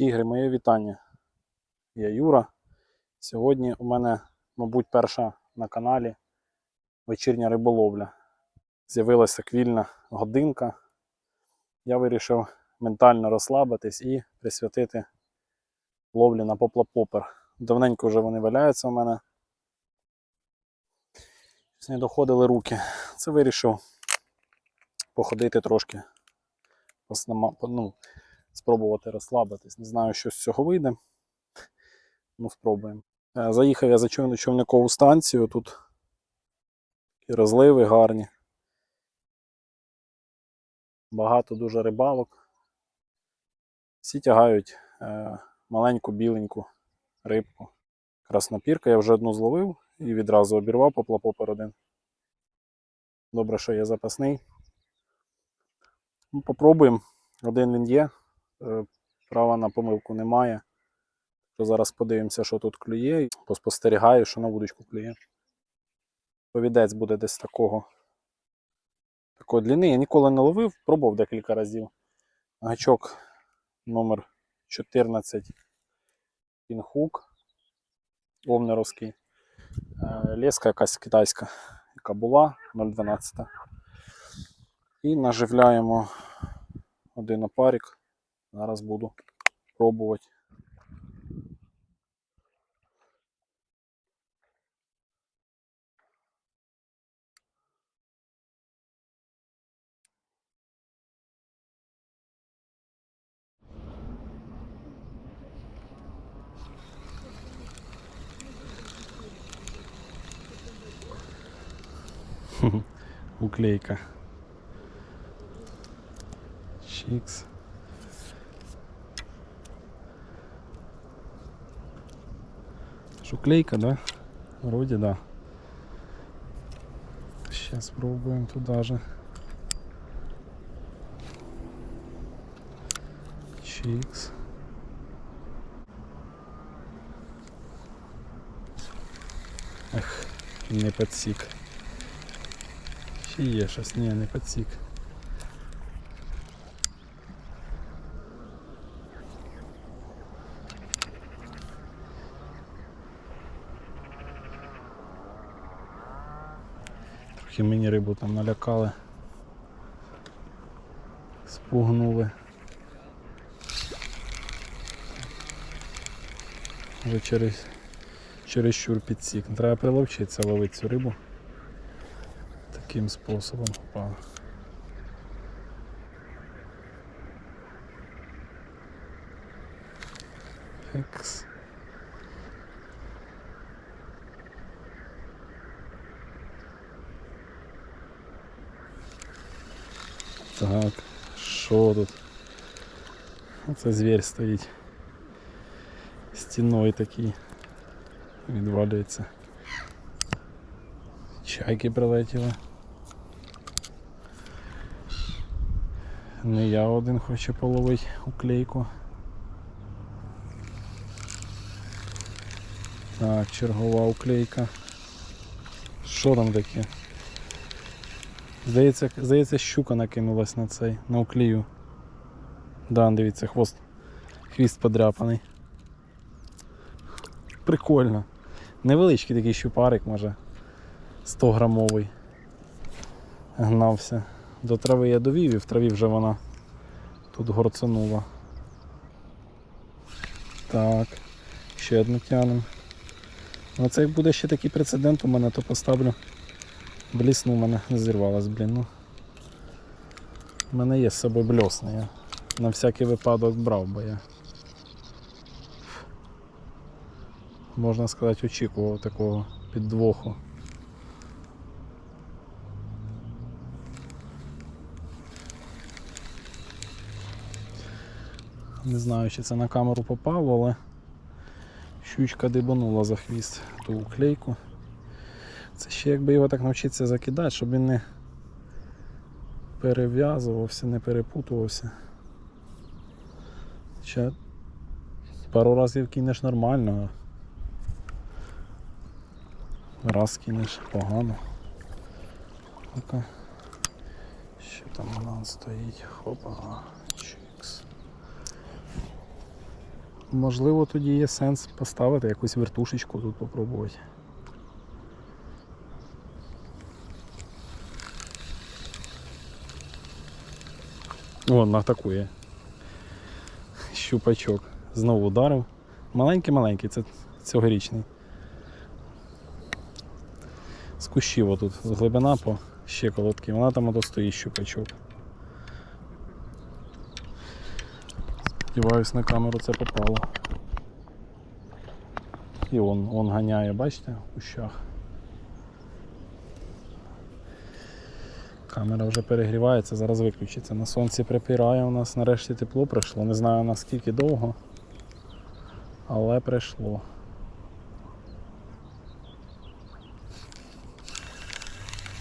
тігри, моє вітання. Я Юра. Сьогодні у мене, мабуть, перша на каналі вечірня риболовля. З'явилася квільна годинка. Я вирішив ментально розслабитись і присвятити ловлі на поплапопер. Давненько вже вони валяються у мене. Не доходили руки. Це вирішив походити трошки, ну, спробувати розслабитись. Не знаю, що з цього вийде. Ну, спробуємо. Е, Заїхав я за човни- човникову станцію. Тут такі розливи гарні. Багато дуже рибалок. Всі тягають е, маленьку біленьку рибку. Краснопірка я вже одну зловив і відразу обірвав поплапопер один. Добре, що є запасний. Ну, попробуємо. Один він є. Е, Права на помилку немає. То зараз подивимося, що тут клює. Поспостерігаю, що на вудочку клює. Повідець буде десь такого. Такої длини. Я ніколи не ловив, пробував декілька разів. Гачок номер 14 пінхук овнеровський. Е, Леска якась китайська, яка була 0,12. І наживляємо один опарик. Зараз буду пробувати. Уклейка. Чикс. Шуклейка, да? Вроде да. Сейчас пробуем туда же. Чикс. Ех, не подсік. Ще є щось, ні, не подсік. Трохи мені рибу там налякали. Спугнули. Вже через, через щур підсік. Треба приловчитися ловити цю рибу. Таким способом. Опа. Екс. Так, що тут? Оце звір стоїть. Стіною такий. Відвалюється. Чайки прилетіли. Не я один хочу половити уклейку. Так, чергова уклейка. Що там таке? Здається, здається, щука накинулась на цей, на уклею. Да, дивіться, хвост. Хвіст подряпаний. Прикольно. Невеличкий такий щупарик, може. 100 грамовий. Гнався. До трави я довів і в траві вже вона тут горцанула. Так, ще одну тянем. Оце як буде ще такий прецедент у мене, то поставлю. Блісну у мене не зірвалась, блін. Ну. У мене є з собою бльосна, я на всякий випадок брав, бо я. Можна сказати, очікував такого підвоху. Не знаю, чи це на камеру попало, але щучка дибанула за хвіст ту уклейку. Це ще якби його так навчитися закидати, щоб він не перев'язувався, не перепутувався. Ще пару разів кинеш нормально, раз кинеш погано. Ну-ка. Що там у нас стоїть? Хопа. Чикс. можливо, тоді є сенс поставити якусь вертушечку тут попробувати. Вон атакує. Щупачок. Знову ударив. Маленький-маленький, це цьогорічний. З кущів отут глибина по щиколотки. Вона там ото стоїть щупачок. Сподіваюсь, на камеру це попало. І он, он ганяє, бачите, в кущах. Камера вже перегрівається, зараз виключиться. На сонці припирає, у нас нарешті тепло прийшло. Не знаю наскільки довго, але прийшло.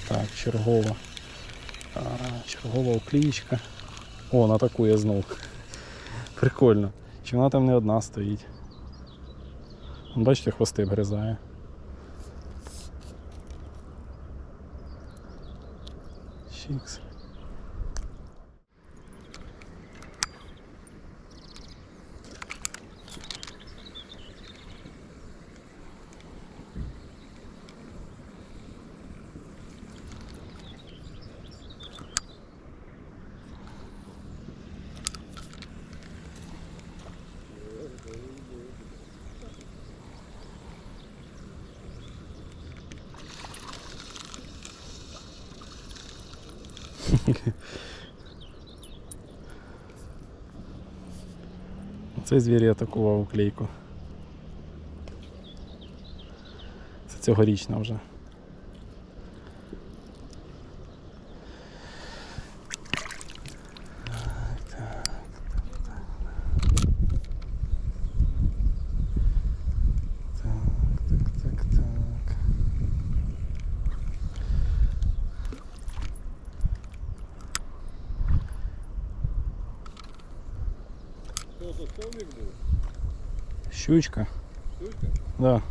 Так, чергова. Чергова оклієчка. О, вона атакує знов. Прикольно. Чи вона там не одна стоїть? Бачите, хвости обгризає. Чікс. Цей звір я атакував уклейку. Це цьогорічна вже. Щучка. Щука? Да.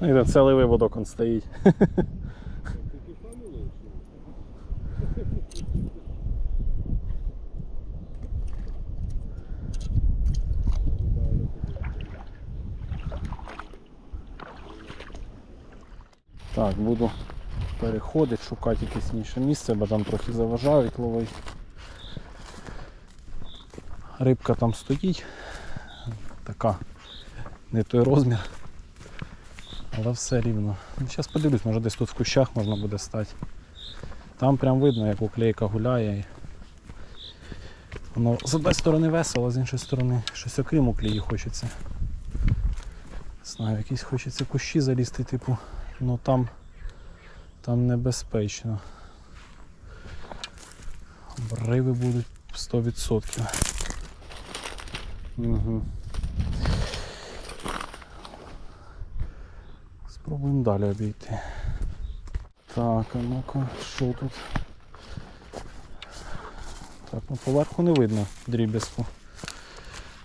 Ну, і там цілий виводок он стоїть. Так, буду переходити, шукати якесь інше місце, бо там трохи заважають ловити. Рибка там стоїть. Така не той розмір. Але все рівно. Ну, Зараз подивлюсь, може десь тут в кущах можна буде стати. Там прям видно, як уклейка гуляє. Воно з однієї сторони весело, з іншої сторони щось окрім уклеї хочеться. Не знаю, якісь хочеться кущі залізти, типу, ну там, там небезпечно. Риби будуть 100%. Угу. Спробуємо далі обійти. Так, а ну-ка, що тут? Так, ну поверху не видно дріб'язку.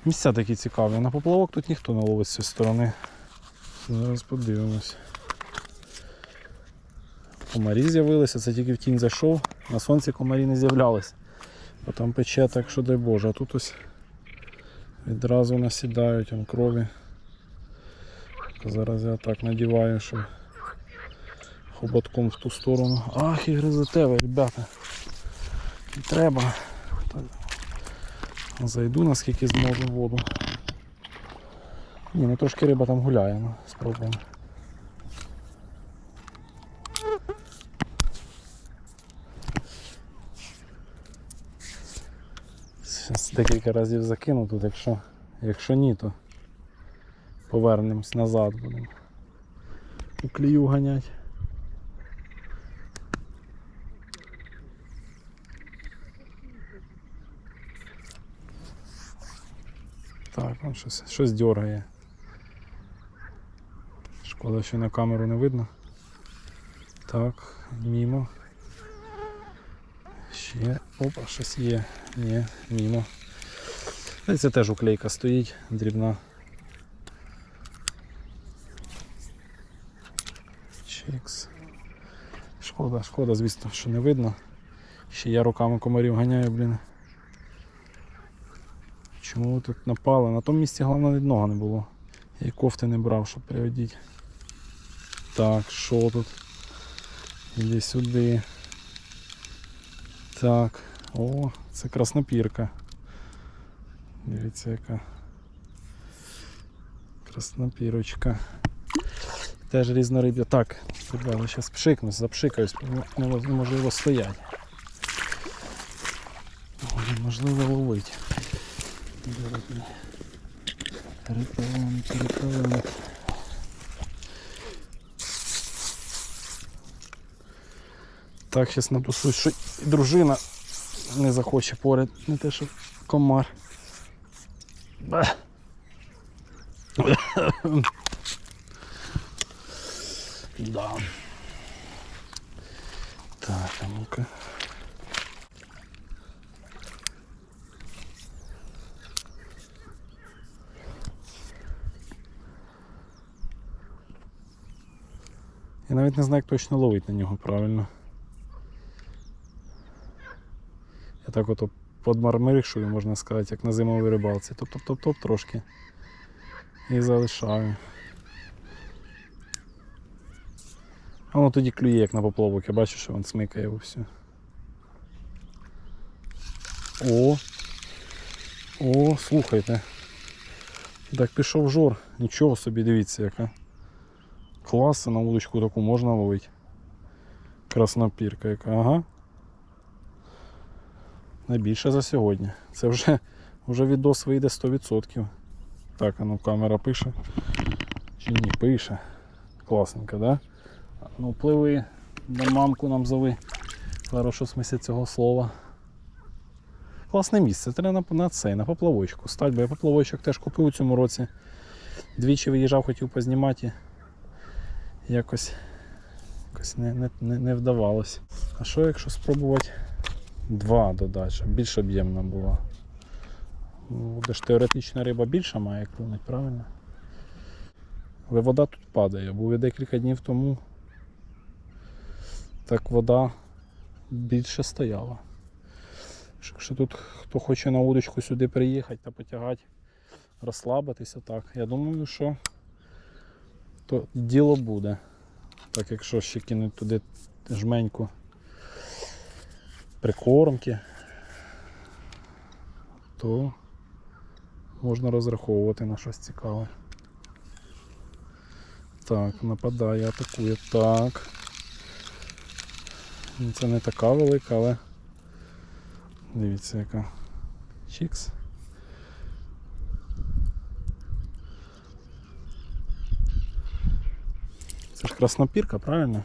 Місця такі цікаві. На поплавок тут ніхто не ловить з цієї сторони. Зараз подивимось. Комарі з'явилися, це тільки в тінь зайшов. На сонці комарі не з'являлись. Бо там пече так, що дай Боже, а тут ось відразу насідають он крові. Зараз я так надіваю, що хоботком в ту сторону. Ах, і гризете ви, ребята. Не треба. Зайду наскільки зможу воду. Ні, ну трошки риба там гуляє, ну, спробуємо. Зараз декілька разів закину тут, якщо, якщо ні, то повернемось назад будемо. У клію ганять. Так, он щось, щось дергає. Шкода, що на камеру не видно. Так, мімо. Ще. Опа, щось є. Ні, мімо. Це теж уклейка стоїть, дрібна. Чікс. Шкода, шкода, звісно, що не видно. Ще я руками комарів ганяю, блін. Чому тут напали? На тому місці головне одного не було. Я і кофти не брав, щоб переодіти. Так, що тут? Іди сюди. Так. О, це краснопірка. Дивіться яка. Краснопірочка. Теж різнориб'я. Так, ребята, зараз пшикнусь, запшикаюсь, не- неможливо стояти. Неможливо ловити. Репелент, Так, зараз напасусь, що і дружина не захоче поряд, не те, що комар. Да. Так, а ну-ка. Я навіть не знаю, як точно ловить на нього правильно. Я так ото подмармиришую, можна сказати, як на зимовій рибалці. Топ-топ-топ-топ трошки. І залишаю. А воно тоді клює, як на поплавок. Я бачу, що він смикає його все. О! О, слухайте. Так пішов жор. Нічого собі, дивіться, яка. Клас, на удочку таку можна ловити. Краснопірка яка, ага. Найбільше за сьогодні. Це вже, вже відос вийде 100%. Так, а ну камера пише. Чи ні, пише. Класненько, да? Ну, пливи, на мамку нам зови. Хорошо смисл цього слова. Класне місце. Треба на, на цей, на поплавочку стать, бо я поплавочок теж купив у цьому році. Двічі виїжджав, хотів познімати. Якось, якось не, не, не, не вдавалось. А що якщо спробувати два щоб більш об'ємна була? Ну, Де ж теоретично риба більша має клюнути, правильно? Але вода тут падає. Був я декілька днів тому. Так вода більше стояла. Якщо тут хто хоче на удочку сюди приїхати та потягати, розслабитися, так. Я думаю, що то діло буде. Так, якщо ще кинуть туди жменьку прикормки, то можна розраховувати на щось цікаве. Так, нападає, атакує. Так. Ну, Це не така велика, але дивіться яка. Чікс. Це ж краснопірка, правильно?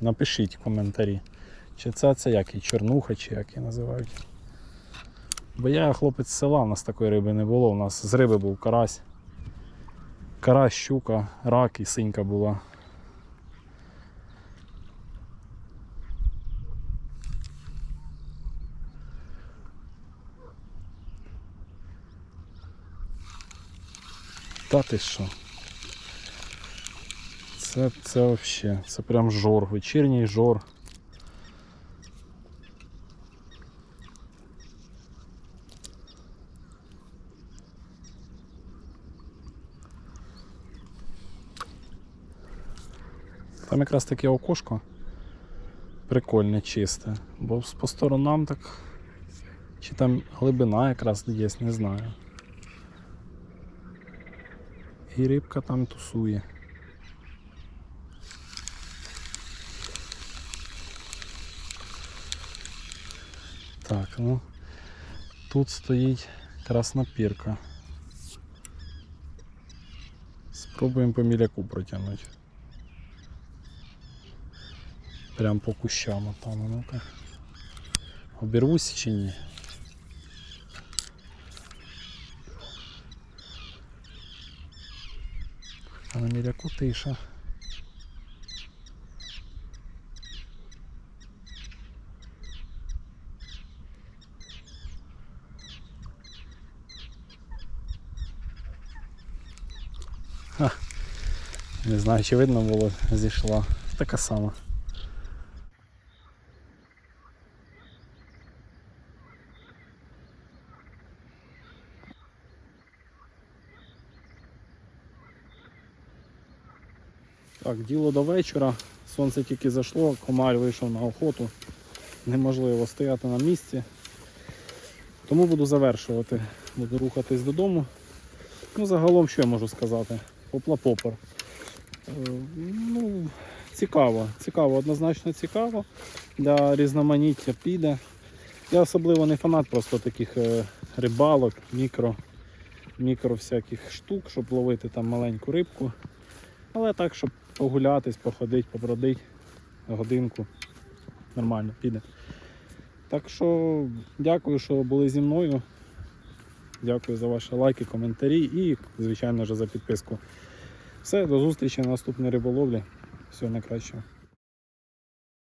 Напишіть в коментарі. Чи це, це як і чорнуха, чи як її називають. Бо я хлопець з села, у нас такої риби не було. У нас з риби був карась. Карась, щука, рак і синька була. Та ти що? Це, це вообще, це прям жор, вечірній жор. Там якраз таке окошко прикольне, чисте. Бо по сторонам так. Чи там глибина якраз є, не знаю. І рибка там тусує. Так, ну тут стоїть краснопірка. Спробуємо по міляку протягнути. Прям по кущам там, ну-ка. Обірвусь чи ні? А на міряку тиша. Ха. Не знаю, чи видно було, зійшла. Така сама. Так, діло до вечора. Сонце тільки зайшло, комар вийшов на охоту. Неможливо стояти на місці. Тому буду завершувати. Буду рухатись додому. Ну, загалом, що я можу сказати? Попла-попор. Е, Ну, цікаво, цікаво, однозначно цікаво. Для різноманіття піде. Я особливо не фанат просто таких е, рибалок, мікро, мікро всяких штук, щоб ловити там маленьку рибку. Але так, щоб погулятись, походити, побродити годинку. Нормально піде. Так що дякую, що були зі мною. Дякую за ваші лайки, коментарі і, звичайно ж, за підписку. Все, до зустрічі на наступній риболовлі. Всього найкращого.